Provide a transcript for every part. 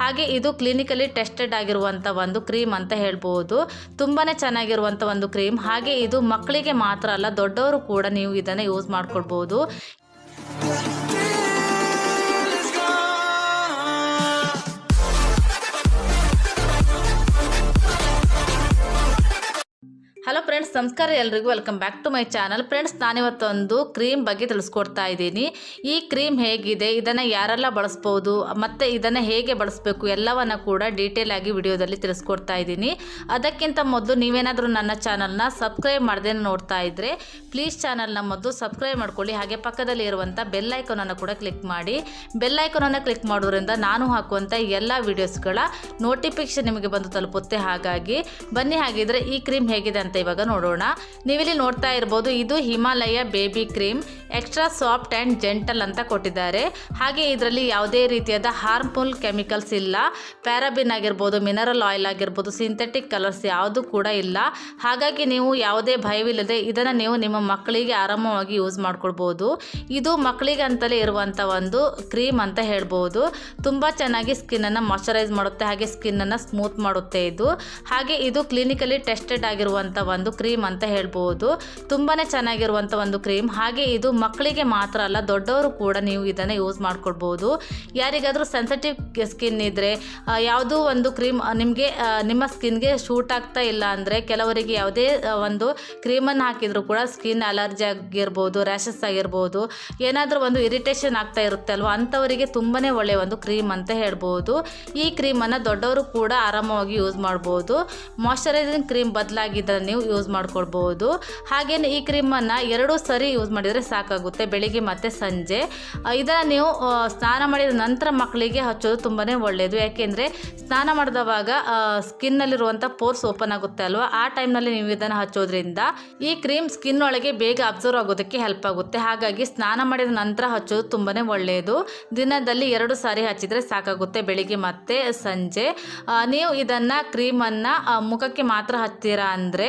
ಹಾಗೆ ಇದು clinically tested ಆಗಿರುವಂಥ ಒಂದು ಕ್ರೀಮ್ ಅಂತ ಹೇಳ್ಬೋದು. ತುಂಬಾ ಚೆನ್ನಾಗಿರುವಂಥ ಒಂದು ಕ್ರೀಮ್ ಹಾಗೆ ಇದು ಮಕ್ಕಳಿಗೆ ಮಾತ್ರ ಅಲ್ಲ, ದೊಡ್ಡವರು ಕೂಡ ನೀವು ಇದನ್ನು ಯೂಸ್ ಮಾಡ್ಕೊಳ್ಬೋದು. ಹಲೋ ಫ್ರೆಂಡ್ಸ್ ನಮಸ್ಕಾರ ಎಲ್ರಿಗೂ. Welcome back to my channel friends ನಾನಿವತ್ತೊಂದು cream ಬಗ್ಗೆ ತಿಳಿಸ್ಕೊಡ್ತಾ ಇದ್ದೀನಿ. ಈ ಕ್ರೀಮ್ ಹೇಗಿದೆ? ಇದನ್ನು ಯಾರೆಲ್ಲ ಬಳಸ್ಬೋದು? ಮತ್ತು ಇದನ್ನು ಹೇಗೆ ಬಳಸಬೇಕು? ಎಲ್ಲವನ್ನ ಕೂಡ ಡೀಟೇಲ್ ಆಗಿ ವಿಡಿಯೋದಲ್ಲಿ ತಿಳಿಸ್ಕೊಡ್ತಾ ಇದ್ದೀನಿ. ಅದಕ್ಕಿಂತ ಮೊದಲು ನೀವೇನಾದರೂ ನನ್ನ ಚಾನಲ್ನ ಸಬ್ಸ್ಕ್ರೈಬ್ ಮಾಡದೆ ನೋಡ್ತಾ ಇದ್ದರೆ ಪ್ಲೀಸ್ ಚಾನಲ್ನ ಮೊದಲು ಸಬ್ಸ್ಕ್ರೈಬ್ ಮಾಡ್ಕೊಳ್ಳಿ. ಹಾಗೆ ಪಕ್ಕದಲ್ಲಿ ಇರುವಂಥ ಬೆಲ್ ಐಕನನ್ನು ಕೂಡ ಕ್ಲಿಕ್ ಮಾಡಿ. ಬೆಲ್ ಐಕನನ್ನು ಕ್ಲಿಕ್ ಮಾಡೋದ್ರಿಂದ ನಾನು ಹಾಕುವಂಥ ಎಲ್ಲ ವಿಡಿಯೋಸ್ಗಳ ನೋಟಿಫಿಕೇಷನ್ ನಿಮಗೆ ಬಂದು ತಲುಪುತ್ತೆ. ಹಾಗಾಗಿ ಬನ್ನಿ, ಹಾಗಿದ್ರೆ ಈ ಕ್ರೀಮ್ ಹೇಗಿದೆ ಅಂತ ಇವಾಗ ನೋಡೋಣ. ನೀವಿಲ್ಲಿ ನೋಡ್ತಾ ಇರ್ಬೋದು, ಇದು Himalaya baby cream, extra soft and gentle ಅಂತ ಕೊಟ್ಟಿದ್ದಾರೆ. ಹಾಗೆ ಇದರಲ್ಲಿ ಯಾವುದೇ ರೀತಿಯಾದ ಹಾರ್ಮ್ಫುಲ್ ಕೆಮಿಕಲ್ಸ್ ಇಲ್ಲ. ಪ್ಯಾರಾಬಿನ್ ಆಗಿರ್ಬೋದು, ಮಿನರಲ್ ಆಯಿಲ್ ಆಗಿರ್ಬೋದು, ಸಿಂಥೆಟಿಕ್ ಕಲರ್ಸ್ ಯಾವುದು ಕೂಡ ಇಲ್ಲ. ಹಾಗಾಗಿ ನೀವು ಯಾವುದೇ ಭಯವಿಲ್ಲದೆ ಇದನ್ನು ನೀವು ನಿಮ್ಮ ಮಕ್ಕಳಿಗೆ ಆರಾಮವಾಗಿ ಯೂಸ್ ಮಾಡ್ಕೊಳ್ಬೋದು. ಇದು ಮಕ್ಕಳಿಗೆ ಅಂತಲೇ ಇರುವಂಥ ಒಂದು ಕ್ರೀಮ್ ಅಂತ ಹೇಳ್ಬೋದು. ತುಂಬ ಚೆನ್ನಾಗಿ ಸ್ಕಿನ್ನನ್ನು ಮಾಯಶ್ಚರೈಸ್ ಮಾಡುತ್ತೆ, ಹಾಗೆ ಸ್ಕಿನ್ನನ್ನು ಸ್ಮೂತ್ ಮಾಡುತ್ತೆ ಇದು. ಹಾಗೆ ಇದು ಕ್ಲಿನಿಕಲಿ ಟೆಸ್ಟೆಡ್ ಆಗಿರುವಂಥ ಒಂದು ಕ್ರೀಮ್ ಅಂತ ಹೇಳ್ಬೋದು. ತುಂಬಾ ಚೆನ್ನಾಗಿರುವಂಥ ಒಂದು ಕ್ರೀಮ್. ಹಾಗೆ ಇದು ಮಕ್ಕಳಿಗೆ ಮಾತ್ರ ಅಲ್ಲ, ದೊಡ್ಡವರು ಕೂಡ ನೀವು ಇದನ್ನು ಯೂಸ್ ಮಾಡ್ಕೊಡ್ಬೋದು. ಯಾರಿಗಾದರೂ ಸೆನ್ಸಿಟಿವ್ ಸ್ಕಿನ್ ಇದ್ದರೆ ಯಾವುದೋ ಒಂದು ಕ್ರೀಮ್ ನಿಮಗೆ ನಿಮ್ಮ ಸ್ಕಿನ್ಗೆ ಶೂಟ್ ಆಗ್ತಾ ಇಲ್ಲ ಅಂದರೆ ಕೆಲವರಿಗೆ ಯಾವುದೇ ಒಂದು ಕ್ರೀಮನ್ನು ಹಾಕಿದರೂ ಕೂಡ ಸ್ಕಿನ್ ಅಲರ್ಜಿ ಆಗಿರ್ಬೋದು ರ್ಯಾಷಸ್ ಆಗಿರ್ಬೋದು, ಏನಾದರೂ ಒಂದು ಇರಿಟೇಷನ್ ಆಗ್ತಾ ಇರುತ್ತೆ ಅಲ್ವಾ? ಅಂಥವರಿಗೆ ತುಂಬಾ ಒಳ್ಳೆಯ ಒಂದು ಕ್ರೀಮ್ ಅಂತ ಹೇಳ್ಬೋದು. ಈ ಕ್ರೀಮನ್ನು ದೊಡ್ಡವರು ಕೂಡ ಆರಾಮವಾಗಿ ಯೂಸ್ ಮಾಡ್ಬೋದು. ಮಾಯಶ್ಚರೈಸಿಂಗ್ ಕ್ರೀಮ್ ಬದಲಾಗಿದ್ದರೆ ನೀವು ಯೂಸ್ ಮಾಡ್ಕೊಳ್ಬೋದು. ಹಾಗೆಯೇ ಈ ಕ್ರೀಮನ್ನು ಎರಡೂ ಸರಿ ಯೂಸ್ ಮಾಡಿದರೆ ಸಾಕಾಗುತ್ತೆ. ಬೆಳಿಗ್ಗೆ ಮತ್ತು ಸಂಜೆ. ಇದನ್ನು ನೀವು ಸ್ನಾನ ಮಾಡಿದ ನಂತರ ಮಕ್ಕಳಿಗೆ ಹಚ್ಚೋದು ತುಂಬಾ ಒಳ್ಳೆಯದು ಯಾಕೆಂದರೆ ಸ್ನಾನ ಮಾಡಿದವಾಗ ಸ್ಕಿನ್ನಲ್ಲಿರುವಂಥ ಪೋರ್ಸ್ ಓಪನ್ ಆಗುತ್ತೆ ಅಲ್ವಾ? ಆ ಟೈಮ್ನಲ್ಲಿ ನೀವು ಇದನ್ನು ಹಚ್ಚೋದ್ರಿಂದ ಈ ಕ್ರೀಮ್ ಸ್ಕಿನ್ ಒಳಗೆ ಬೇಗ ಅಬ್ಸರ್ವ್ ಆಗೋದಕ್ಕೆ ಹೆಲ್ಪ್ ಆಗುತ್ತೆ. ಹಾಗಾಗಿ ಸ್ನಾನ ಮಾಡಿದ ನಂತರ ಹಚ್ಚೋದು ತುಂಬಾ ಒಳ್ಳೆಯದು ದಿನದಲ್ಲಿ ಎರಡು ಸಾರಿ ಹಚ್ಚಿದರೆ ಸಾಕಾಗುತ್ತೆ ಬೆಳಿಗ್ಗೆ ಮತ್ತು ಸಂಜೆ. ನೀವು ಇದನ್ನು ಕ್ರೀಮನ್ನು ಮುಖಕ್ಕೆ ಮಾತ್ರ ಹಚ್ತೀರಾ ಅಂದರೆ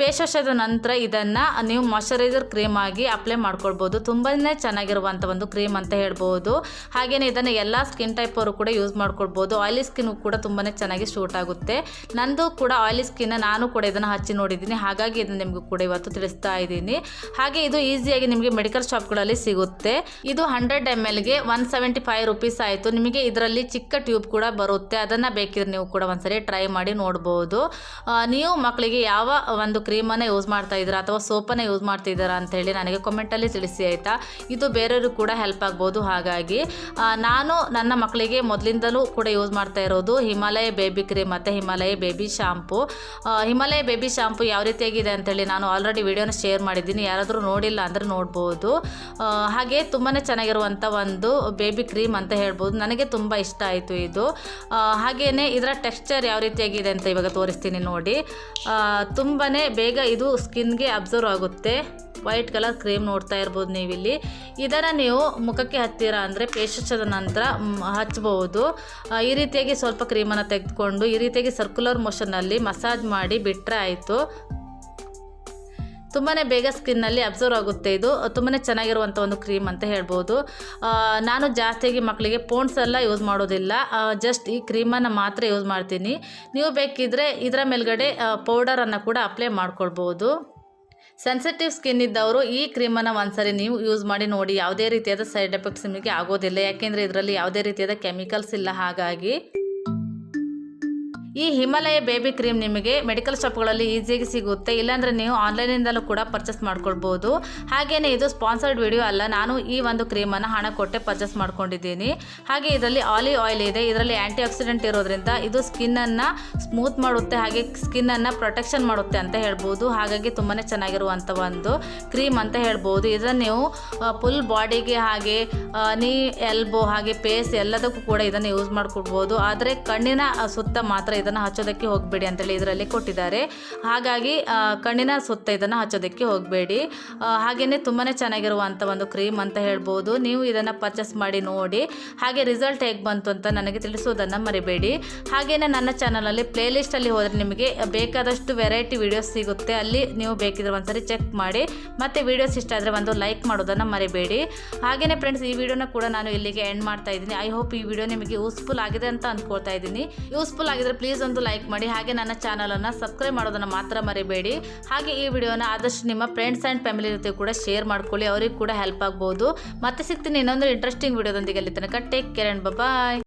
ವಾಶದ ನಂತರ ಇದನ್ನು ನೀವು ಮಾಯಶ್ಚರೈಸರ್ ಕ್ರೀಮ್ ಆಗಿ ಅಪ್ಲೈ ಮಾಡ್ಕೊಳ್ಬೋದು. ತುಂಬಾ ಚೆನ್ನಾಗಿರುವಂಥ ಒಂದು ಕ್ರೀಮ್ ಅಂತ ಹೇಳ್ಬೋದು. ಹಾಗೆಯೇ ಇದನ್ನು ಎಲ್ಲ ಸ್ಕಿನ್ ಟೈಪ್ ಅವರು ಕೂಡ ಯೂಸ್ ಮಾಡ್ಕೊಳ್ಬೋದು. ಆಯಿಲಿ ಸ್ಕಿನ್ ಕೂಡ ತುಂಬಾ ಚೆನ್ನಾಗಿ ಶೂಟ್ ಆಗುತ್ತೆ. ನಂದು ಕೂಡ ಆಯಿಲಿ ಸ್ಕಿನ್ ನಾನು ಕೂಡ ಇದನ್ನು ಹಚ್ಚಿ ನೋಡಿದ್ದೀನಿ. ಹಾಗಾಗಿ ಇದನ್ನು ನಿಮಗೂ ಕೂಡ ಇವತ್ತು ತಿಳಿಸ್ತಾ ಇದ್ದೀನಿ. ಹಾಗೆ ಇದು ಈಸಿಯಾಗಿ ನಿಮಗೆ ಮೆಡಿಕಲ್ ಶಾಪ್ಗಳಲ್ಲಿ ಸಿಗುತ್ತೆ. ಇದು ಹಂಡ್ರೆಡ್ ಎಂ ಎಲ್ಗೆ ಒನ್ ಸೆವೆಂಟಿ ಫೈವ್ ರುಪೀಸ್ ಆಯಿತು. ನಿಮಗೆ ಇದರಲ್ಲಿ ಚಿಕ್ಕ ಟ್ಯೂಬ್ ಕೂಡ ಬರುತ್ತೆ. ಅದನ್ನು ಬೇಕಿದ್ರೆ ನೀವು ಕೂಡ ಒಂದ್ಸರಿ ಟ್ರೈ ಮಾಡಿ ನೋಡ್ಬೋದು. ನೀವು ಮಕ್ಕಳಿಗೆ ಯಾವ ಒಂದು ಕ್ರೀಮನ್ನು ಯೂಸ್ ಮಾಡ್ತಾ ಇದ್ದೀರಾ ಅಥವಾ ಸೋಪನ್ನು ಯೂಸ್ ಮಾಡ್ತಿದ್ದೀರಾ ಅಂತ ಹೇಳಿ ನನಗೆ ಕಮೆಂಟಲ್ಲಿ ತಿಳಿಸಿ ಆಯಿತಾ? ಇದು ಬೇರೆಯವ್ರಿಗೂ ಕೂಡ ಹೆಲ್ಪ್ ಆಗ್ಬೋದು ಹಾಗಾಗಿ ನಾನು ನನ್ನ ಮಕ್ಕಳಿಗೆ ಮೊದಲಿಂದಲೂ ಕೂಡ ಯೂಸ್ ಮಾಡ್ತಾ ಇರೋದು ಹಿಮಾಲಯ ಬೇಬಿ ಕ್ರೀಮ್ ಮತ್ತು Himalaya baby shampoo Himalaya baby shampoo ಯಾವ ರೀತಿಯಾಗಿದೆ ಅಂತೇಳಿ ನಾನು ಆಲ್ರೆಡಿ ವಿಡಿಯೋನ ಶೇರ್ ಮಾಡಿದ್ದೀನಿ. ಯಾರಾದರೂ ನೋಡಿಲ್ಲ ಅಂದರೆ ನೋಡ್ಬೋದು. ಹಾಗೆ ತುಂಬಾ ಚೆನ್ನಾಗಿರುವಂಥ ಒಂದು ಬೇಬಿ ಕ್ರೀಮ್ ಅಂತ ಹೇಳ್ಬೋದು. ನನಗೆ ತುಂಬ ಇಷ್ಟ ಆಯಿತು ಇದು. ಹಾಗೆಯೇ ಇದರ ಟೆಕ್ಸ್ಚರ್ ಯಾವ ರೀತಿಯಾಗಿದೆ ಅಂತ ಇವಾಗ ತೋರಿಸ್ತೀನಿ ನೋಡಿ. ತುಂಬಾ ಬೇಗ ಇದು ಸ್ಕಿನ್ಗೆ ಅಬ್ಸರ್ವ್ ಆಗುತ್ತೆ. ವೈಟ್ ಕಲರ್ ಕ್ರೀಮ್ ನೋಡ್ತಾ ಇರ್ಬೋದು ನೀವಿಲ್ಲಿ. ಇದನ್ನು ನೀವು ಮುಖಕ್ಕೆ ಹತ್ತಿರ ಅಂದರೆ ಪೇಶದ ನಂತರ ಹಚ್ಚಬಹುದು ಈ ರೀತಿಯಾಗಿ ಸ್ವಲ್ಪ ಕ್ರೀಮನ್ನು ತೆಗೆದುಕೊಂಡು, ಈ ರೀತಿಯಾಗಿ ಸರ್ಕ್ಯುಲರ್ ಮೋಷನಲ್ಲಿ ಮಸಾಜ್ ಮಾಡಿ ಬಿಟ್ಟರೆ ಆಯಿತು. ತುಂಬಾ ಬೇಗ ಸ್ಕಿನ್ನಲ್ಲಿ ಅಬ್ಸರ್ವ್ ಆಗುತ್ತೆ ಇದು. ತುಂಬಾ ಚೆನ್ನಾಗಿರುವಂಥ ಒಂದು ಕ್ರೀಮ್ ಅಂತ ಹೇಳ್ಬೋದು. ನಾನು ಜಾಸ್ತಿಯಾಗಿ ಮಕ್ಕಳಿಗೆ ಪೋಂಡ್ಸ್ ಎಲ್ಲ ಯೂಸ್ ಮಾಡೋದಿಲ್ಲ. ಜಸ್ಟ್ ಈ ಕ್ರೀಮನ್ನು ಮಾತ್ರ ಯೂಸ್ ಮಾಡ್ತೀನಿ. ನೀವು ಬೇಕಿದ್ದರೆ ಇದರ ಮೇಲ್ಗಡೆ ಪೌಡರನ್ನು ಕೂಡ ಅಪ್ಲೈ ಮಾಡ್ಕೊಳ್ಬೋದು. ಸೆನ್ಸಿಟಿವ್ ಸ್ಕಿನ್ ಇದ್ದವರು ಈ ಕ್ರೀಮನ್ನು ಒಂದ್ಸರಿ ನೀವು ಯೂಸ್ ಮಾಡಿ ನೋಡಿ. ಯಾವುದೇ ರೀತಿಯಾದ ಸೈಡ್ ಎಫೆಕ್ಟ್ಸ್ ನಿಮಗೆ ಆಗೋದಿಲ್ಲ. ಯಾಕೆಂದರೆ ಇದರಲ್ಲಿ ಯಾವುದೇ ರೀತಿಯಾದ ಕೆಮಿಕಲ್ಸ್ ಇಲ್ಲ ಹಾಗಾಗಿ. ಈ ಹಿಮಾಲಯ ಬೇಬಿ ಕ್ರೀಮ್ ನಿಮಗೆ ಮೆಡಿಕಲ್ ಶಾಪ್ಗಳಲ್ಲಿ ಈಸಿಯಾಗಿ ಸಿಗುತ್ತೆ. ಇಲ್ಲಾಂದರೆ ನೀವು ಆನ್ಲೈನಿಂದಲೂ ಕೂಡ ಪರ್ಚೇಸ್ ಮಾಡ್ಕೊಳ್ಬೋದು. ಹಾಗೆಯೇ ಇದು ಸ್ಪಾನ್ಸರ್ಡ್ ವಿಡಿಯೋ ಅಲ್ಲ. ನಾನು ಈ ಒಂದು ಕ್ರೀಮನ್ನು ಹಣ ಕೊಟ್ಟೆ ಪರ್ಚೇಸ್ ಮಾಡ್ಕೊಂಡಿದ್ದೀನಿ. ಹಾಗೆ ಇದರಲ್ಲಿ ಆಲಿವ್ ಆಯಿಲ್ ಇದೆ. ಇದರಲ್ಲಿ ಆ್ಯಂಟಿ ಆಕ್ಸಿಡೆಂಟ್ ಇರೋದ್ರಿಂದ ಇದು ಸ್ಕಿನ್ನನ್ನು ಸ್ಮೂತ್ ಮಾಡುತ್ತೆ. ಹಾಗೆ ಸ್ಕಿನ್ನನ್ನು ಪ್ರೊಟೆಕ್ಷನ್ ಮಾಡುತ್ತೆ ಅಂತ ಹೇಳ್ಬೋದು. ಹಾಗಾಗಿ ತುಂಬಾ ಚೆನ್ನಾಗಿರುವಂಥ ಒಂದು ಕ್ರೀಮ್ ಅಂತ ಹೇಳ್ಬೋದು. ಇದನ್ನು ನೀವು ಫುಲ್ ಬಾಡಿಗೆ ಹಾಗೆ ನೀ, ಎಲ್ಬೋ ಹಾಗೆ, ಪೇಸ್ ಎಲ್ಲದಕ್ಕೂ ಕೂಡ ಇದನ್ನು ಯೂಸ್ ಮಾಡ್ಕೊಡ್ಬೋದು. ಆದರೆ ಕಣ್ಣಿನ ಸುತ್ತ ಮಾತ್ರ ಇದನ್ನು ಹಚ್ಚೋದಕ್ಕೆ ಹೋಗಬೇಡಿ ಅಂತೇಳಿ ಇದರಲ್ಲಿ ಕೊಟ್ಟಿದ್ದಾರೆ. ಹಾಗಾಗಿ ಕಣ್ಣಿನ ಸುತ್ತ ಇದನ್ನು ಹಚ್ಚೋದಕ್ಕೆ ಹೋಗಬೇಡಿ. ಹಾಗೆಯೇ ತುಂಬಾ ಚೆನ್ನಾಗಿರುವಂಥ ಒಂದು ಕ್ರೀಮ್ ಅಂತ ಹೇಳ್ಬೋದು. ನೀವು ಇದನ್ನು ಪರ್ಚೇಸ್ ಮಾಡಿ ನೋಡಿ. ಹಾಗೆ ರಿಸಲ್ಟ್ ಹೇಗೆ ಬಂತು ಅಂತ ನನಗೆ ತಿಳಿಸೋದನ್ನು ಮರಿಬೇಡಿ. ಹಾಗೆಯೇ ನನ್ನ ಚಾನಲಲ್ಲಿ ಪ್ಲೇಲಿಸ್ಟಲ್ಲಿ ಹೋದರೆ ನಿಮಗೆ ಬೇಕಾದಷ್ಟು ವೆರೈಟಿ ವಿಡಿಯೋಸ್ ಸಿಗುತ್ತೆ. ಅಲ್ಲಿ ನೀವು ಬೇಕಿದ್ರೆ ಒಂದ್ಸರಿ ಚೆಕ್ ಮಾಡಿ. ಮತ್ತು ವಿಡಿಯೋಸ್ ಇಷ್ಟ ಆದರೆ ಒಂದು ಲೈಕ್ ಮಾಡೋದನ್ನು ಮರಿಬೇಡಿ. ಹಾಗೆಯೇ ಫ್ರೆಂಡ್ಸ್ ಈ ವಿಡಿಯೋನ ಕೂಡ ನಾನು ಇಲ್ಲಿಗೆ ಎಂಡ್ ಮಾಡ್ತಾ ಇದ್ದೀನಿ. ಐ ಹೋಪ್ ಈ ವಿಡಿಯೋ ನಿಮಗೆ ಯೂಸ್ಫುಲ್ ಆಗಿದೆ ಅಂತ ಅಂದ್ಕೊಳ್ತಾ ಇದ್ದೀನಿ. ಯೂಸ್ಫುಲ್ ಆಗಿದ್ರೆ ಪ್ಲೀಸ್ ಒಂದು ಲೈಕ್ ಮಾಡಿ. ಹಾಗೆ ನನ್ನ ಚಾನಲನ್ನು ಸಬ್ಸ್ಕ್ರೈಬ್ ಮಾಡೋದನ್ನು ಮಾತ್ರ ಮರಿಬೇಡಿ. ಹಾಗೆ ಈ ವಿಡಿಯೋನ ಆದಷ್ಟು ನಿಮ್ಮ ಫ್ರೆಂಡ್ಸ್ ಆ್ಯಂಡ್ ಫ್ಯಾಮಿಲಿ ಜೊತೆ ಕೂಡ ಶೇರ್ ಮಾಡ್ಕೊಳ್ಳಿ. ಅವ್ರಿಗೆ ಕೂಡ ಹೆಲ್ಪ್ ಆಗ್ಬೋದು. ಮತ್ತೆ ಸಿಗ್ತೀನಿ ಇನ್ನೊಂದು ಇಂಟ್ರೆಸ್ಟಿಂಗ್ ವಿಡಿಯೋದೊಂದಿಗೆ. ಅಲ್ಲಿ ತನಕ ಟೇಕ್ ಕೇರ್ ಆ್ಯಂಡ್ ಬಾಯ್